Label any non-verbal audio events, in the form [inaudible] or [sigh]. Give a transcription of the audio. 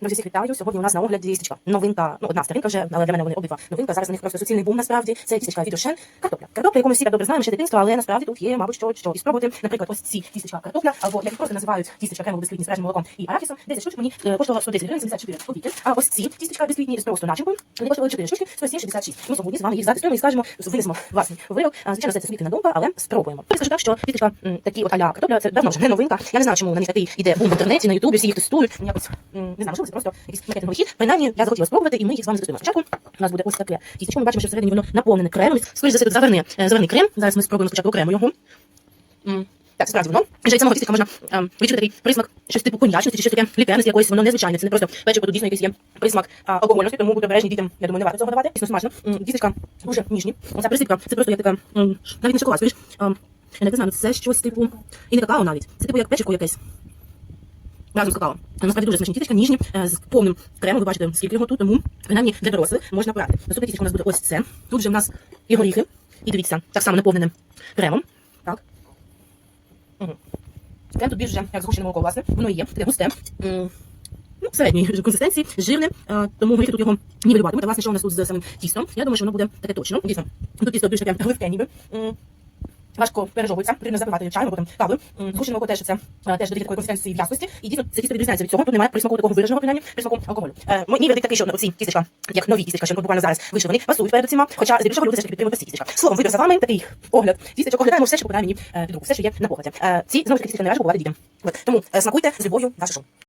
Друзі, всіх вітаю. Сьогодні у нас на огляді тістечка. Новинка, ну одна сторінка вже, але для мене вони обидва. Новинка зараз у них просто суцільний бум насправді. Це тістечка від Рошен. Картопля. Картопля, яку ми всі так добре знаємо ще дитинства, але насправді тут є, мабуть, що, що і спробувати. Наприклад, ось ці тістечка картопля, або як їх просто називають тістечка кремово бісквітні з молоком і арахісом. 10 штучок мені е, коштувало 110 гривень 74 копійки. А ось ці тістечка бісквітні з просто начинкою. Мені коштували 4 штучки, 107,66. Ми сьогодні з вами їх затестуємо і скажемо, винесемо власний вирок. Звичайно, це суб'єктивна думка, але спробуємо. Я скажу так, що тістечка такі от аля картопля, це давно вже не новинка. Я не знаю, чому на них такий іде бум в інтернеті, на ютубі, всі їх тестують. Якось не знаю, це просто якийсь маркетинговий хід. Принаймні, я захотіла спробувати, і ми їх з вами затестуємо. Спочатку у нас буде ось таке тістечко. Ми бачимо, що всередині воно наповнене кремом. Скоріше за все, тут заварний, е, заварний крем. Зараз ми спробуємо спочатку окремо його. М, Так, справді воно. Вже від самого тістечка можна ем, відчути такий присмак, щось типу коньячності, чи щось таке лікерності якоїсь, воно незвичайне. Це не просто печиво, тут дійсно якийсь є присмак а, алкогольності, тому будьте обережні дітям, я думаю, не варто цього давати. Дійсно смачно. М, дуже ніжні. Оця присипка, це просто як така, навіть не шоколад, скоріш. Ем, Я не знаю, це щось типу, і не какао навіть. Це типу як печиво якесь. Разом з какао. Насправді дуже смачні тістечка, ніжні, е, з повним кремом. Ви бачите, скільки його тут, тому принаймні для дорослих можна брати. Наступне тістечко у нас буде ось це. Тут же в нас і горіхи. І дивіться, так само наповнене кремом. Так. Угу. Крем тут більш вже як згущене молоко, власне. Воно і є, таке густе. Ну, середньої [laughs] консистенції, жирне, е, тому горіхи тут його нівелюватимуть. А власне, що у нас тут з самим тістом? Я думаю, що воно буде таке точно. Дійсно, тут тісто більш таке гливке ніби. Важко пережовується, потрібно запивати чаєм, потім кавою. М, Згущене молоко теж це е, теж додає такої консистенції і в'язкості. І дійсно це тісто відрізняється від цього. Тут немає присмаку такого вираженого принаймні, присмаку алкоголю. Е, вердикт такий, що оці тістечка, як нові тістечка, що буквально зараз вийшли, вони пасують перед усіма, хоча здебільшого люди все ж підтримують тістечка. Словом, вибір за вами такий огляд тістечок, оглядаємо все, що попадає мені е, під руку, все, що є на погляді. Е, Ці знову ж таки тістечка не раджу купувати дітям. Тому смакуйте з любов'ю ваше шоу.